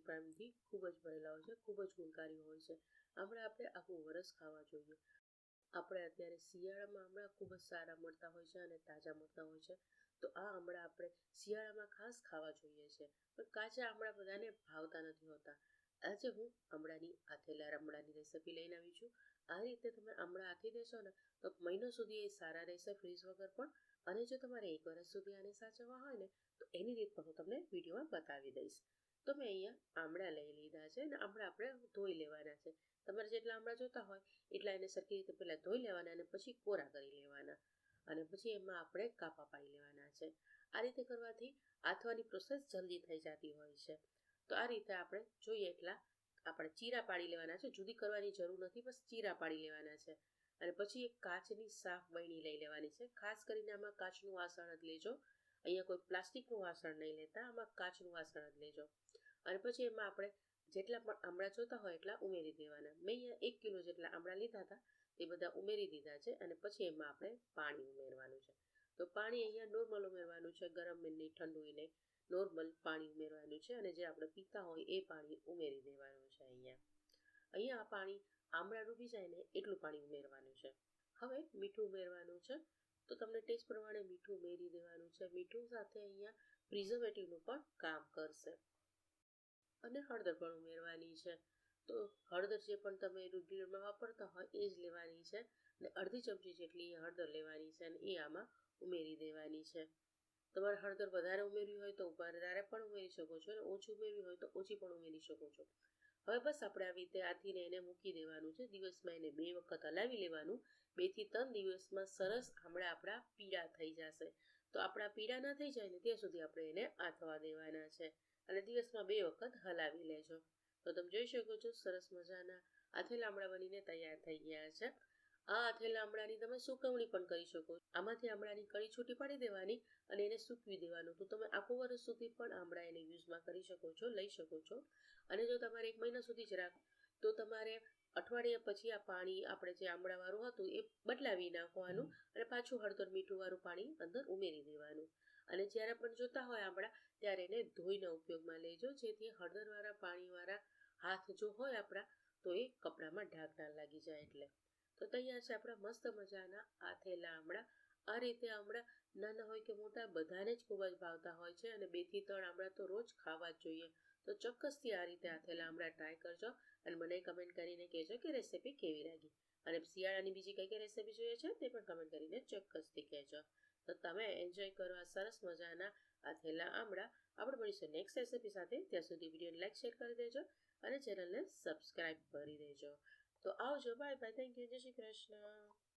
પ્રાઇમથી ખૂબ જ ભરેલા હોય છે, ખૂબ જ ગુણકારી હોય છે. આપણે આપણે આખું વરસ ખાવા જોઈએ. આપણે અત્યારે શિયાળામાં આમળા ખૂબ જ સારા મળતા હોય છે અને તાજા મળતા હોય છે. તો આ આમળા આપણે શિયાળામાં ખાસ ખાવા જોઈએ છે. પણ કાચા આમળા બધાને ભાવતા નથી હોતા. આજે હું આમળાની આથેલા આમળાની રેસીપી લઈને આવી છું. આ રીતે તમે આમળા આથી દેશો ને, તો મહિનો સુધી એ સારા રહેશે ફ્રીઝ વગર પણ. અને જો તમારે એક વર્ષ સુધી આને સાચવવા હોય ને, તો એની રીત પણ હું તમને વિડીયોમાં બતાવી દઈશ. તો મેં અહીંયા આમળા લઈ લીધા છે અને આમળા આપણે ધોઈ લેવાના છે. તમારે જેટલા આમળા જોતા હોય એટલા એને સરખી રીતે પહેલાં ધોઈ લેવાના અને પછી કોરા કરી લેવાના. અને પછી એમાં આપણે કાપા પાડી લેવાના છે. આ રીતે કરવાથી આથવાની પ્રોસેસ જલ્દી થઈ જતી હોય છે. તો આ રીતે આપણે જોઈએ એટલા આપણે ચીરા પાડી લેવાના છે. જુદી કરવાની જરૂર નથી, બસ ચીરા પાડી લેવાના છે. અને પછી એક કાચની સાફ બહેણી લઈ લેવાની છે. ખાસ કરીને આમાં કાચનું વાસણ જ લેજો. અહીંયા કોઈ પ્લાસ્ટિકનું વાસણ નહીં લેતા, આમાં કાચનું વાસણ જ લેજો. અને પછી એમાં આપણે જેટલા પણ આમળા જોતા હોય એટલા ઉમેરી દેવાના. મેં અહીંયા એક કિલો જેટલા આમળા લીધા હતા, તે બધા ઉમેરી દીધા છે અને પછી એમાં આપણે પાણી ઉમેરવાનું છે. તો પાણી અહીંયા નોર્મલ ઉમેરવાનું છે, ગરમ નહીં ઠંડુ નહીં નોર્મલ પાણી ઉમેરવાનું છે અને જે આપણે પીતા હોય એ પાણી ઉમેરી દેવાનું છે અહીંયા. અહીંયા આ પાણી આમળા ડૂબી જાય ને એટલું પાણી ઉમેરવાનું છે. હવે મીઠું ઉમેરવાનું છે. તો તમને ટેસ્ટ પ્રમાણે મીઠું ઉમેરી દેવાનું છે. મીઠું સાથે અહીંયા પ્રિઝર્વેટિવનું પણ કામ કરશે. અને હળદર પણ ઉમેરવાની છે. તો હળદર જે પણ તમે રૂટીનમાં વાપરતા હોય એ જ લેવાની છે. અને અડધી ચમચી જેટલી હળદર લેવાની છે અને એ આમાં ઉમેરી દેવાની છે. તમારે હળદર વધારે ઉમેરવી હોય તો વધારે પણ ઉમેરી શકો છો અને ઓછી ઉમેરવી હોય તો ઓછી પણ ઉમેરી શકો છો. હવે બસ આપણે આવી રીતે આથીને એને મૂકી દેવાનું છે. દિવસમાં એને બે વખત હલાવી લેવાનું. બેથી ત્રણ દિવસમાં સરસ આમળા આપણા પીળા થઈ જશે. તો આપણા પીળા ના થઈ જાય ને ત્યાં સુધી આપણે એને આથવા દેવાના છે. અને દિવસમાં બે વખત હલાવી લેજો. તો તમે જોઈ શકો છો સરસ મજાના આથેલા આમળા બનીને તૈયાર થઈ ગયા છે. આ આથેલા આમળાની તમે સુકવણી પણ કરી શકો આમાંથી આમળાની કળી છૂટી પાડી દેવાની અને એને સૂકવી દેવાનું. તો તમે આખું વર્ષ સુધી પણ આમળા એને યુઝમાં કરી શકો છો, લઈ શકો છો. અને જો તમારે એક મહિના સુધી જ રાખ, તો તમારે અઠવાડિયા પછી આ પાણી આપણે જે આમળાવાળું હતું એ બદલાવી નાખવાનું અને પાછું હળદર મીઠુંવાળું પાણી અંદર ઉમેરી દેવાનું. અને જ્યારે પણ જોતા હોય આમળા, ત્યારે એને ધોઈને ઉપયોગમાં લેજો. જેથી હળદરવાળા પાણીવાળા હાથ જો હોય આપણા, તો એ કપડામાં ઢાંક ના લાગી જાય એટલે. તો તૈયાર છે આપણા મસ્ત મજાના આથેલા આમળા. આ રીતે આમળા નાના હોય કે મોટા બધાને જ ખૂબ જ ભાવતા હોય છે અને બેથી ત્રણ આમળા તો રોજ ખાવા જ જોઈએ. તો ચોક્કસથી આ રીતે આથેલા આમળા ટ્રાય કરજો અને મને કમેન્ટ કરીને કહેજો કે રેસીપી કેવી લાગી. અને શિયાળાની બીજી કઈ કઈ રેસીપી જોઈએ છે તે પણ કમેન્ટ કરીને ચોક્કસથી કહેજો. તો તમે એન્જોય કરો આ સરસ મજાના આથેલા આમળા. આપણે મળીશું નેક્સ્ટ રેસીપી સાથે. ત્યાં સુધી વિડીયોને લાઇક શેર કરી દેજો અને ચેનલને સબસ્ક્રાઈબ કરી દેજો. તો આવજો બાય બાય થેન્ક યુ જય શ્રી કૃષ્ણ.